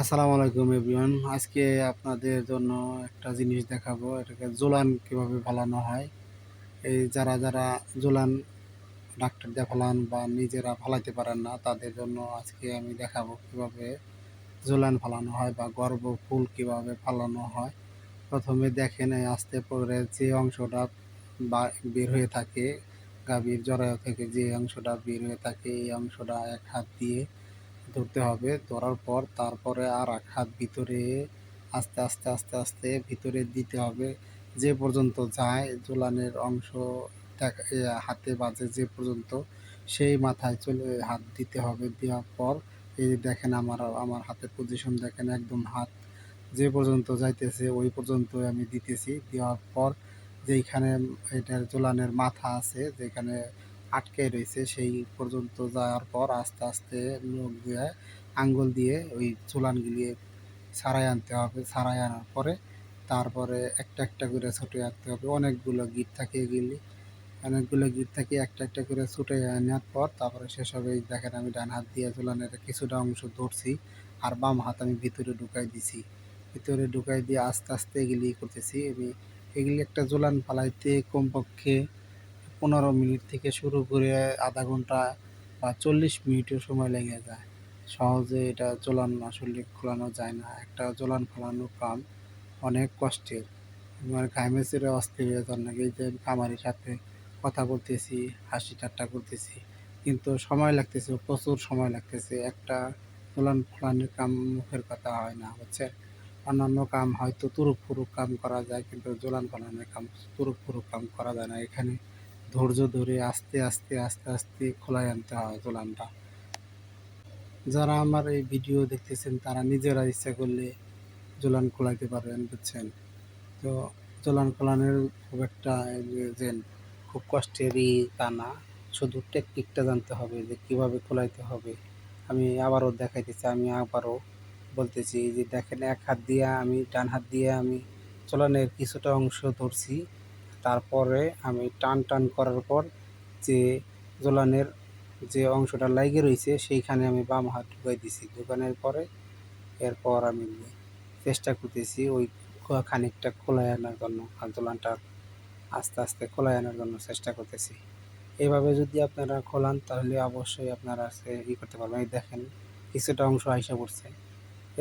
আসসালামু আলাইকুম এভরিওয়ান। আজকে আপনাদের জন্য একটা জিনিস দেখাবো। এটাকে জোলান কীভাবে ফালানো হয়। এই যারা যারা জোলান ডাক্তার দিয়ে ফালান বা নিজেরা ফালাইতে পারেন না, তাদের জন্য আজকে আমি দেখাবো কীভাবে জোলান ফালানো হয় বা গর্ভ ফুল কীভাবে ফালানো হয়। প্রথমে দেখেন আস্তে পরে যে অংশটা বা বের হয়ে থাকে, গাভীর জরায়ু থেকে যে অংশটা বের হয়ে থাকে, এই অংশটা এক হাত দিয়ে ধরতে হবে, ধরার পর তারপরে আর এক হাত ভিতরে আস্তে আস্তে আস্তে আস্তে ভিতরে দিতে হবে। যে পর্যন্ত যায় জোলানের অংশ হাতে বাজে যে পর্যন্ত সেই মাথায় চলে হাত দিতে হবে। দেওয়ার পর এই দেখেন আমার আমার হাতের পজিশন দেখেন একদম হাত যে পর্যন্ত যাইতেছে ওই পর্যন্ত আমি দিতেছি। দেওয়ার পর যেইখানে এটার জোলানের মাথা আছে যেখানে আটকে রয়েছে, সেই পর্যন্ত যাওয়ার পর আস্তে আস্তে নখ দিয়ে আঙ্গুল দিয়ে ওই চুলানগুলি ছাড়াই আনতে হবে। ছাড়াই আনার পরে তারপরে একটা একটা করে ছুটে আনতে হবে। অনেকগুলো গিট থাকে এগুলি। অনেকগুলো গিট থাকে, একটা একটা করে ছুটে আনার পর তারপরে হবে। দেখেন আমি ডান হাত দিয়ে চুলানের কিছুটা অংশ ধরছি আর বাম হাত আমি ভিতরে ঢুকাই দিছি। ভিতরে ঢুকাই দিয়ে আস্তে আস্তে এগুলি করতেছি। আমি এগুলি একটা জোলান ফালাইতে কমপক্ষে পনেরো মিনিট থেকে শুরু করে আধা ঘণ্টা বা চল্লিশ মিনিটও সময় লেগে যায়। সহজে এটা জোলান আসলে খোলানো যায় না। একটা জোলান খোলানোর কাম অনেক কষ্টের। আমার ঘামেছিরে অস্থির নাকি যে কামারির সাথে কথা বলতেছি, হাসি ঠাট্টা করতেছি, কিন্তু সময় লাগতেছে, প্রচুর সময় লাগতেছে। একটা জোলান খোলানোর কাম মুখের কথা হয় না হচ্ছে অন্যান্য কাম হয়তো তুরুক ফুরুক কাম করা যায়, কিন্তু জোলান ফলানোর কাম তুরুক ফুরুক কাম করা যায় না। এখানে ধৈর্য ধরে আস্তে আস্তে আস্তে আস্তে খোলায় আনতে হয় জোলানটা যারা আমার এই ভিডিও দেখতেছেন, তারা নিজেরা ইচ্ছা করলে জোলান খোলাইতে পারবেন, বুঝছেন? তো জোলান খোলানোর খুব একটা যে খুব কষ্টেরই তা না। শুধু টেকনিকটা জানতে হবে যে কীভাবে খোলাইতে হবে। আমি আবারও দেখাইতেছি, আমি আবারও বলতেছি যে দেখেন, এক হাত দিয়ে আমি, ডান হাত দিয়ে আমি চলনের কিছুটা অংশ ধরছি। তারপরে আমি টান টান করার পর যে জোলানের যে অংশটা লাইগে রয়েছে, সেইখানে আমি বাম হাত ঢুকাই দিছি। ঢুকানোর পরে এরপর আমি চেষ্টা করতেছি ওই খানিকটা খোলায় আনার জন্য জোলানটা আস্তে আস্তে খোলায় আনার জন্য চেষ্টা করতেছি। এইভাবে যদি আপনারা খোলান, তাহলে অবশ্যই আপনারা ই করতে পারবেন। এই দেখেন, কিছুটা অংশ আইসা পড়ছে।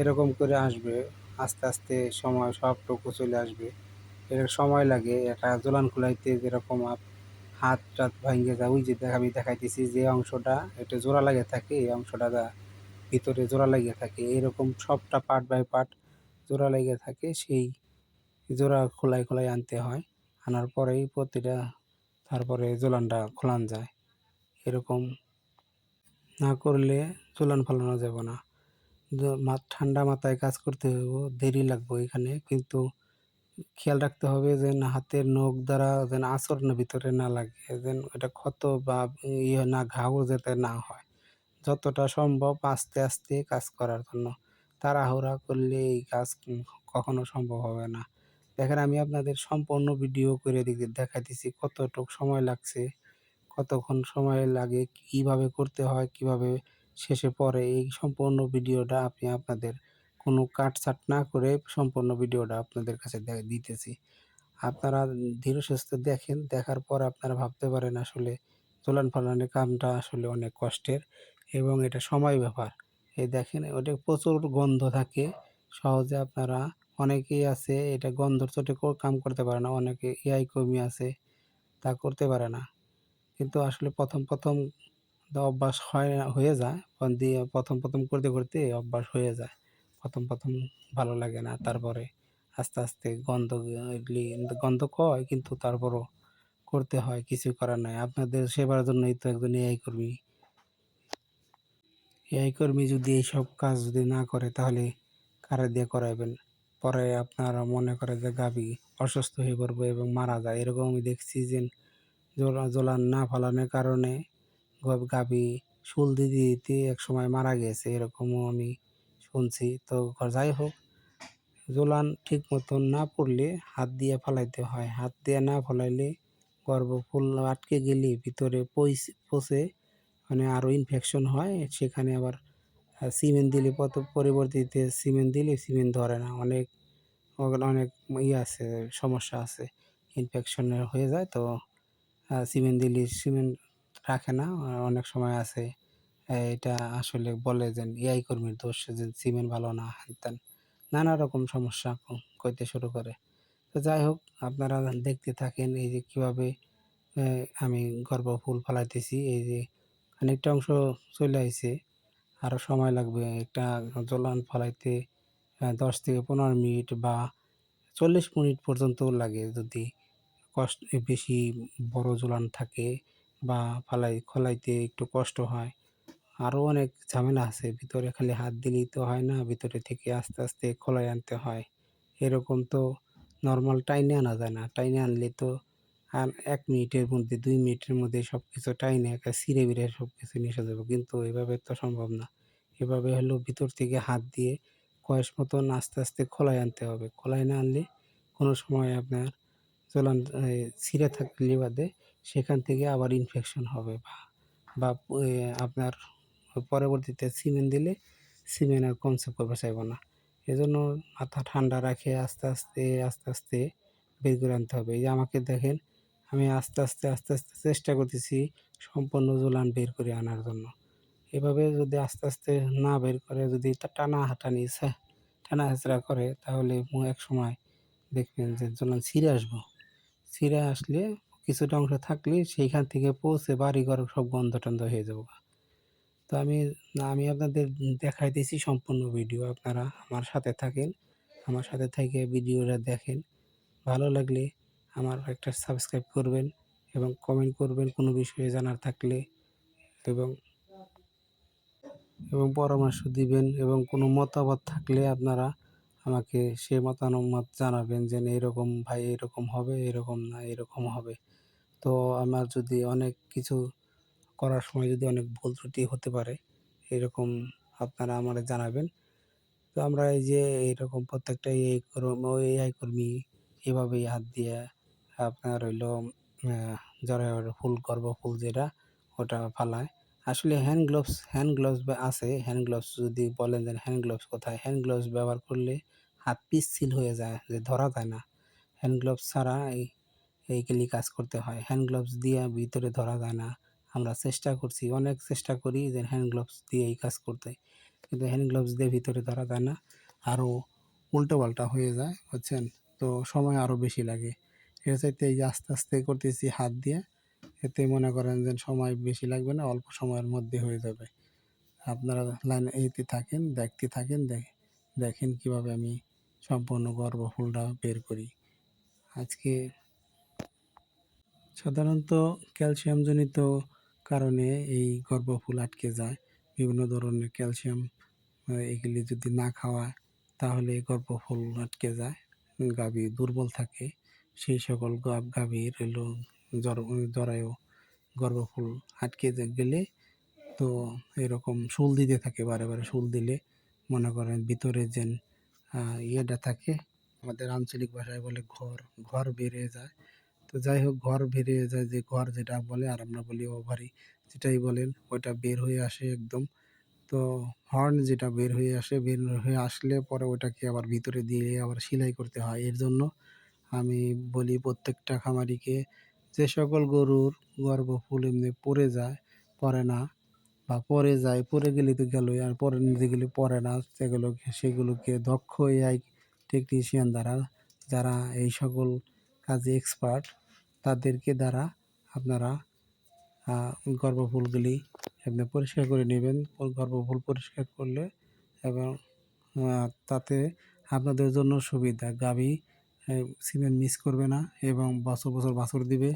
এরকম করে আসবে, আস্তে আস্তে সময় সবটুকু চলে আসবে। এর সময় লাগে। এটা জোলান খোলাইতে যেরকম হাত টাত ভাঙ্গে যায়, ওই যে আমি দেখাইতেছি যে অংশটা, এটা জোড়া লাগে থাকে, এই অংশটা ভিতরে জোড়া লাগিয়ে থাকে। এরকম সবটা পার্ট বাই পার্ট জোড়া লেগে থাকে, সেই জোড়া খোলাই খোলাই আনতে হয়। আনার পরেই প্রতিটা, তারপরে জোলানটা খোলান যায়। এরকম না করলে জোলান ফেলানো যাবে না। ঠান্ডা মাথায় কাজ করতে হবে দেরি লাগবে এখানে। কিন্তু খেয়াল রাখতে হবে যেন হাতের নখ দ্বারা যেন আঁচড় না ভিতরে না লাগে, যেন এটা ক্ষত বা ইয়ে না ঘাও যাতে না হয়। যতটা সম্ভব আস্তে আস্তে কাজ করার জন্য। তাড়াহুড়া করলে এই কাজ কখনো সম্ভব হবে না। দেখেন, আমি আপনাদের সম্পূর্ণ ভিডিও করে দিকে দেখা দেখাইতেছি কতটুক সময় লাগছে, কতক্ষণ সময় লাগে, কীভাবে করতে হয়, কীভাবে শেষে পরে এই সম্পূর্ণ ভিডিওটা আপনি আপনাদের কোনো কাটছাট না করে সম্পূর্ণ ভিডিওটা আপনাদের কাছে দিতেছি। আপনারা ধীরে সুস্থে দেখেন, দেখার পর আপনারা ভাবতে পারেন আসলে চলন ফলানের কামটা আসলে অনেক কষ্টের এবং এটা সময় ব্যাপার। এই দেখেন, ওটা প্রচুর গন্ধ থাকে, সহজে আপনারা অনেকেই আছে, এটা গন্ধর চোটে কাম করতে পারে না, অনেকে এআই কর্মী আছে, তা করতে পারে না। কিন্তু আসলে প্রথম প্রথম অভ্যাস হয় হয়ে যায়, দিয়ে প্রথম প্রথম করতে করতে অভ্যাস হয়ে যায়। প্রথম প্রথম ভালো লাগে না, তারপরে আস্তে আস্তে গন্ধ গন্ধ কয়, কিন্তু তারপরও করতে হয়, কিছু করার নাই। আপনাদের সেবার জন্যই তো একজন এআই কর্মী। এআই কর্মী যদি এইসব কাজ যদি না করে, তাহলে কারা দিয়ে করাবেন পরে আপনারা মনে করে যে গাভী অসুস্থ হয়ে পড়বে এবং মারা যায়। এরকম আমি দেখছি যে জোলা, জোলান না ফলানোর কারণে গব- শুল দিতে দিতে এক সময় মারা গেছে। এরকমও আমি শুনছি। তো যাই হোক জোলান ঠিক মতন না পড়লে হাত দিয়ে ফলাইতে হয়। হাত দিয়ে না ফলাইলে গর্ভফুল আটকে গেলে ভিতরে পচে মানে আরও ইনফেকশন হয়। সেখানে আবার সিমেন্ট দিলে পত পরিবর্তিতে সিমেন্ট দিলে সিমেন্ট ধরে না। অনেক অনেক ইয়ে আছে, সমস্যা আছে। ইনফেকশনের হয়ে যায় তো সিমেন্ট দিলে সিমেন্ট রাখে না। অনেক সময় আছে আহ, এটা আসলে বলে যে এআই কর্মীর দোষ যে সিমেন্ট ভালো না হ্যান নানা রকম সমস্যা কইতে শুরু করে। তো যাই হোক আপনারা দেখতে থাকেন এই যে কীভাবে আমি গর্ভ ফুল ফলাইতেছি। এই যে খানিকটা অংশ চলে আইছে আরও সময় লাগবে একটা জলান ফলাইতে দশ থেকে পনেরো মিনিট বা চল্লিশ মিনিট পর্যন্ত লাগে যদি কষ্ট বেশি বড় জোলান থাকে বা ফালাই খোলাইতে একটু কষ্ট হয়। আরও অনেক ঝামেলা আছে। ভিতরে খালি হাত দিলেই তো হয় না, ভিতরে থেকে আস্তে আস্তে খোলায় আনতে হয়। এরকম তো নর্মাল টাইনে আনা যায় না। টাইনে আনলে তো আর এক মিনিটের মধ্যে, দুই মিনিটের মধ্যে সব কিছু টাইনে একা ছিঁড়ে বিড়ে সব কিছু নিয়ে যাবে। কিন্তু এভাবে তো সম্ভব না। এভাবে হলো ভিতর থেকে হাত দিয়ে কয়েস মতন আস্তে আস্তে খোলায় আনতে হবে। খোলায় না আনলে কোনো সময় আপনার চলান ছিঁড়ে থাকলে বাদে সেখান থেকে আবার ইনফেকশন হবে বা বা আপনার পরবর্তীতে সিমেন্ট দিলে সিমেন্ট আর কনসেপ্ট করবে চাইব না। এজন্য মাথা ঠান্ডা রাখে আস্তে আস্তে আস্তে আস্তে বের করে আনতে হবে। এই যে আমাকে দেখেন, আমি আস্তে আস্তে আস্তে আস্তে চেষ্টা করতেছি সম্পূর্ণ জোলান বের করে আনার জন্য। এভাবে যদি আস্তে আস্তে না বের করে, যদি টানা হাঁটানি টানা হেঁচড়া করে, তাহলে এক সময় দেখবেন যে জোলান ছিঁড়ে আসব। ছিঁড়ে আসলে কিছুটা অংশ থাকলে সেইখান থেকে পৌঁছে বাড়ি ঘর সব গন্ধ টন্ধ হয়ে যাব তো আমি, না, আমি আপনাদের দেখাইতেছি সম্পূর্ণ ভিডিও। আপনারা আমার সাথে থাকেন, আমার সাথে থেকে ভিডিওটা দেখেন। ভালো লাগলে আমার একটা সাবস্ক্রাইব করবেন এবং কমেন্ট করবেন কোনো বিষয়ে জানার থাকলে এবং এবং পরামর্শ দিবেন এবং কোনো মতামত থাকলে আপনারা আমাকে সে মতামত জানাবেন যে এরকম ভাই এরকম হবে, এরকম না, এরকম হবে। তো আমার যদি অনেক কিছু করার সময় যদি অনেক ভুল ত্রুটি হতে পারে, এরকম আপনারা আমার জানাবেন। তো আমরা এই যে এইরকম প্রত্যেকটা ওই এআই কর্মী এভাবেই হাত দিয়ে আপনার হইল জ্বরের ফুল গর্ভ ফুল যেটা, ওটা ফালায়। আসলে হ্যান্ড গ্লোভস হ্যান্ড গ্লোভস আছে হ্যান্ড গ্লোভস যদি বলেন যে হ্যান্ড গ্লোভস কোথায় হ্যান্ড গ্লোভস ব্যবহার করলে হাত পিচ্ছিল হয়ে যায়, যে ধরা যায় না। হ্যান্ড গ্লোভস ছাড়া এই এইগুলি কাজ করতে হয়। হ্যান্ড গ্লোভস দিয়ে ভিতরে ধরা যায় না। আমরা চেষ্টা করছি, অনেক চেষ্টা করি যে হ্যান্ড গ্লোভস দিয়ে এই কাজ করতে। কিন্তু হ্যান্ড গ্লোভস দিয়ে ভিতরে ধরা যায় না। আরও উল্টো পাল্টা হয়ে যায়, বুঝছেন? তো সময় আরও বেশি লাগে। এর চাইতে এই আস্তে আস্তে করতেছি হাত দিয়ে, এতে মনে করেন যে সময় বেশি লাগবে না, অল্প সময়ের মধ্যে হয়ে যাবে। আপনারা লাইন এইতে থাকেন, দেখতে থাকেন দেখ দেখেন কীভাবে আমি সম্পূর্ণ গর্ব ফুলটা বের করি। আজকে সাধারণত ক্যালসিয়ামজনিত কারণে এই গর্ভফুল আটকে যায়। বিভিন্ন ধরনের ক্যালসিয়াম এগুলি যদি না খাওয়ায়, তাহলে গর্ভফুল আটকে যায় গাভী দুর্বল থাকে। সেই সকল গাভ গাভীর হলো জ্বর জরায়ু গর্ভফুল আটকে গেলে তো এরকম শুল দিতে থাকে, বারে বারে শুল দিলে। মনে করেন ভিতরে যেন ইয়েটা থাকে, আমাদের আঞ্চলিক ভাষায় বলে ঘর ঘর বেরিয়ে যায়। তো যাই হোক ঘর বেরিয়ে যায় যে ঘর যেটা বলে আর আমরা বলি ওভারি যেটাই বলেন ওইটা বের হয়ে আসে একদম। তো হর্ন যেটা বের হয়ে আসে, বের হয়ে আসলে পরে ওটাকে আবার ভিতরে দিয়ে আবার সেলাই করতে হয়। এর জন্য আমি বলি প্রত্যেকটা খামারিকে যে সকল গরুর গর্ভফুল এমনি পড়ে যায় পরে না বা পরে যায় পরে গেলে তো গেলই আর পরে যেগুলি পরে না, সেগুলোকে সেগুলোকে দক্ষ এআই টেকনিশিয়ান দ্বারা, যারা এই সকল কাজে এক্সপার্ট তাদেরকে দ্বারা আপনারা গর্ভফুলগুলি আপনি পরিষ্কার করে নেবেন। গর্ভফুল পরিষ্কার করলে এবং তাতে আপনাদের জন্য সুবিধা। গাভী সিমেন্ট মিস করবে না এবং বছর বছর বাছর দিবে।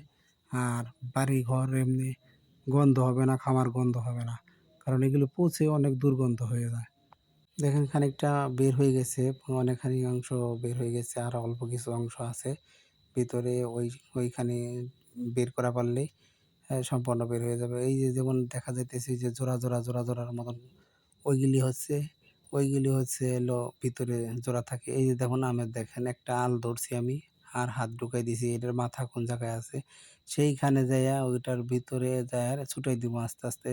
আর বাড়ি ঘর এমনি গন্ধ হবে না, খামার গন্ধ হবে না। কারণ এগুলো পচে অনেক দুর্গন্ধ হয়ে যায়। দেখেন খানিকটা বের হয়ে গেছে, অনেকখানি অংশ বের হয়ে গেছে আর অল্প কিছু অংশ আছে। ভিতরে ওই ওইখানে বের করা পারলেই আহ, সম্পূর্ণ বের হয়ে যাবে। এই যে যেমন দেখা যাইতেছে যে জোড়া জোড়া জোড়া জোড়ার মতন ওইগুলি হচ্ছে ওইগুলি হচ্ছে এলো ভিতরে জোড়া থাকে। এই যে দেখুন আমি দেখেন একটা আল ধরছি আমি আর হাত ঢুকাই দিছি এটার মাথা কোন জায়গায় আছে? সেইখানে যাইয়া ওইটার ভিতরে যায় ছুটাই দিব আস্তে আস্তে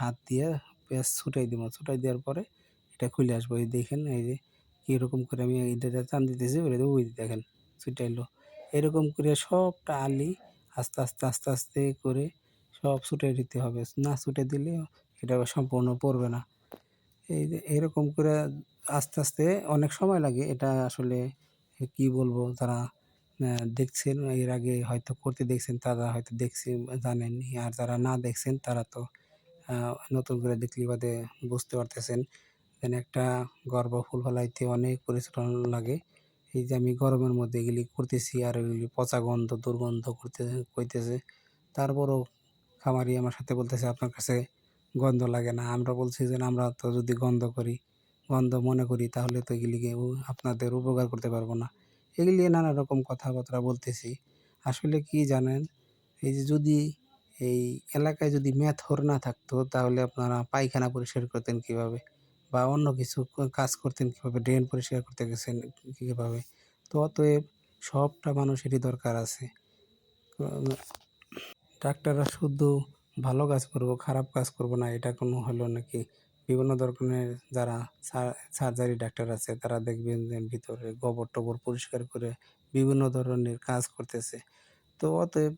হাত দিয়ে পেঁয়াজ ছুটাই দিব। ছুটাই দেওয়ার পরে এটা খুলে আসব। এই দেখেন এই যে কীরকম করে আমি এটা টান দিতেছি ওই দেখেন ছুটাইলো। এরকম করে সবটা আলি আস্তে আস্তে আস্তে আস্তে করে সব ছুটে দিতে হবে। না ছুটে দিলে এটা সম্পূর্ণ পড়বে না। এই এরকম করে আস্তে আস্তে অনেক সময় লাগে। এটা আসলে কি বলব? যারা দেখছেন, এর আগে হয়তো করতে দেখছেন, তারা হয়তো দেখছে জানেন আর যারা না দেখছেন, তারা তো নতুন করে দেখলে বাদে বুঝতে পারতেছেন। একটা গর্ব ফুল ফলাইতে অনেক পরিশ্রম লাগে। এই যে আমি গরমের মধ্যে এগুলি করতেছি আর এগুলি পচা গন্ধ, দুর্গন্ধ করতে, কইতেছে। তারপরও খামারি আমার সাথে বলতেছে, আপনার কাছে গন্ধ লাগে না। আমরা বলছি যে আমরা তো যদি গন্ধ করি, গন্ধ মনে করি, তাহলে তো এগুলিকে আপনাদের উপকার করতে পারব না। এগুলি নানা রকম কথাবার্তা বলতেছি। আসলে কি জানেন, এই যে যদি এই এলাকায় যদি মেথর না থাকতো, তাহলে আপনারা পায়খানা পরিষ্কার করতেন কীভাবে? বা অন্য কিছু কাজ করতেন কীভাবে? ড্রেন পরিষ্কার করতে গেছেন কীভাবে? তো অতএব সবটা মানুষেরই দরকার আছে। ডাক্তাররা শুধু ভালো কাজ করব, খারাপ কাজ করব না, এটা কোনো হলো নাকি? বিভিন্ন ধরনের যারা সার্জারি ডাক্তার আছে, তারা দেখবেন যে ভিতরে গোবর টবর পরিষ্কার করে বিভিন্ন ধরনের কাজ করতেছে। তো অতএব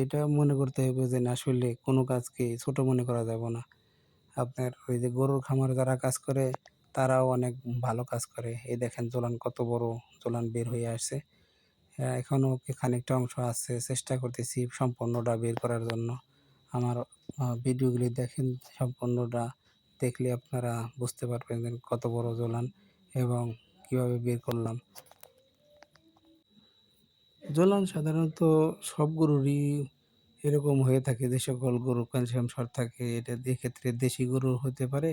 এটা মনে করতে হবে যে না, আসলে কোনো কাজকে ছোট মনে করা যাবে না। আপনার ওই যে গরুর খামারে যারা কাজ করে তারাও অনেক ভালো কাজ করে। এই দেখেন জোলান কত বড় জোলান বের হয়ে আসছে। হ্যাঁ, এখনও খানিকটা অংশ আছে চেষ্টা করতেছি সম্পূর্ণটা বের করার জন্য। আমার ভিডিওগুলি দেখেন সম্পূর্ণটা দেখলে আপনারা বুঝতে পারবেন কত বড় জোলান এবং কীভাবে বের করলাম। জোলান সাধারণত সব গরুরই এরকম হয়ে থাকে যে সকল গরু ক্যালসিয়াম শর্ট থাকে, এটা এক্ষেত্রে দেশি গরু হতে পারে,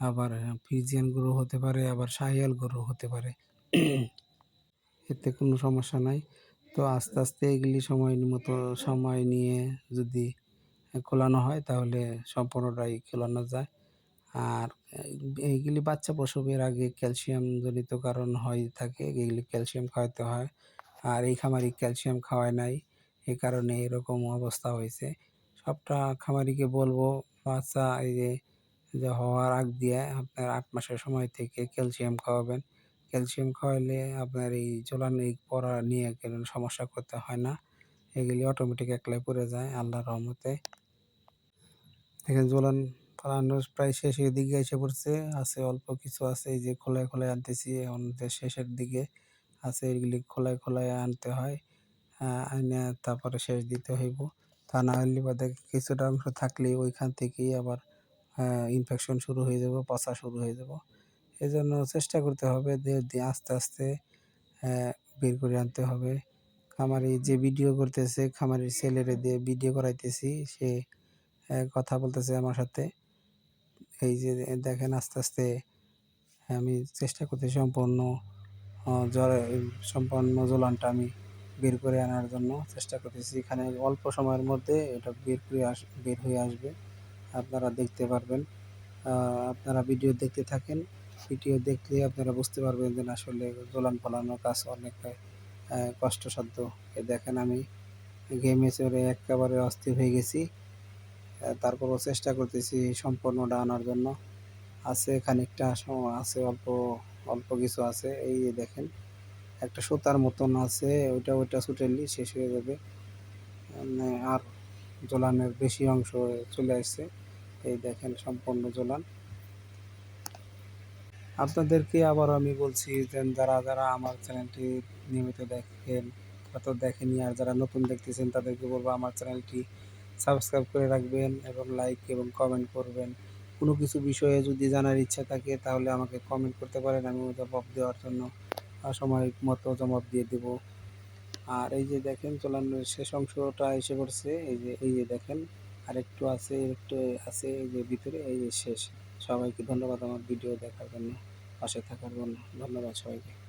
আবার ফিজিয়ান গরু হতে পারে, আবার শাহিয়াল গরু হতে পারে। এতে কোনো সমস্যা নাই। তো আস্তে আস্তে এগুলি সময় মতো, সময় নিয়ে যদি খোলানো হয় তাহলে সম্পূর্ণটাই খোলানো যায়। আর এইগুলি বাচ্চা প্রসবের আগে ক্যালসিয়াম জনিত কারণ হয় থাকে, এগুলি ক্যালসিয়াম খাওয়াতে হয়। আর এই খামারি ক্যালসিয়াম খাওয়ায় নাই। এই কারণে এরকম অবস্থা হয়েছে। সবটা খামারিকে বলব, বাচ্চা এই যে যে হওয়ার আগ দিয়ে আপনার আট মাসের সময় থেকে ক্যালসিয়াম খাওয়াবেন। ক্যালসিয়াম খাওয়াইলে আপনার এই জ্বলান এই পড়া নিয়ে কোনো সমস্যা করতে হয় না। এগুলি অটোমেটিক একলাই পড়ে যায়, আল্লাহর রহমতে। দেখেন জ্বলান পালানোর প্রায় শেষের দিকে এসে পড়ছে, আছে অল্প কিছু আছে, এই যে খোলায় খোলায় আনতেছি, এখন শেষের দিকে আছে, এগুলি খোলায় খোলায় আনতে হয়। আইনে তারপরে শেষ দিতে হইব। তা না হলে বাদে কিছুটা অংশ থাকলে ওইখান থেকেই আবার ইনফেকশন শুরু হয়ে যাব, পচা শুরু হয়ে যাব। এই জন্য চেষ্টা করতে হবে যে যে আস্তে আস্তে বের করে আনতে হবে। খামারি যে ভিডিও করতেছে, খামারির ছেলেরে দিয়ে ভিডিও করাইতেছি, সে কথা বলতেছে আমার সাথে। এই যে দেখেন আস্তে আস্তে, আমি চেষ্টা করতে সম্পূর্ণ জ্বরে, সম্পূর্ণ জ্বলানটা আমি বের করে আনার জন্য চেষ্টা করতেছি। এখানে অল্প সময়ের মধ্যে এটা বের করে আস বের হয়ে আসবে। আপনারা দেখতে পারবেন। আপনারা ভিডিও দেখতে থাকেন। ভিডিও দেখলে আপনারা বুঝতে পারবেন যে আসলে জ্বলান ফলানোর কাজ অনেক আহ, কষ্টসাধ্য। এই দেখেন আমি গেমে চড়ে একেবারে অস্থির হয়ে গেছি। তারপরও চেষ্টা করতেছি সম্পূর্ণটা আনার জন্য। আছে খানিকটা আছে অল্প অল্প কিছু আছে। এই দেখেন একটা সুতার মতন আছে, ওইটা ওইটা ছুটেলি শেষ হয়ে যাবে। মানে আর জোলানের বেশি অংশ চলে আসছে। এই দেখেন সম্পূর্ণ জোলান। আপনাদেরকে আবার আমি বলছি যে যারা যারা আমার চ্যানেলটি নিয়মিত দেখেন তো দেখেনি আর যারা নতুন দেখতেছেন, তাদেরকে বলব আমার চ্যানেলটি সাবস্ক্রাইব করে রাখবেন এবং লাইক এবং কমেন্ট করবেন। কোনো কিছু বিষয়ে যদি জানার ইচ্ছা থাকে, তাহলে আমাকে কমেন্ট করতে পারেন, আমি জবাব দেওয়ার জন্য সময় মতো জবাব দিয়ে দেব। আর এই যে দেখেন চলানোর শেষ অংশটা এসে পড়ছে। এই যে এই যে দেখেন, আরেকটু আছে একটু আছে, এই যে ভিতরে, এই যে শেষ। সবাইকে ধন্যবাদ আমার ভিডিও দেখার জন্য, পাশে থাকার জন্য। ধন্যবাদ সবাইকে।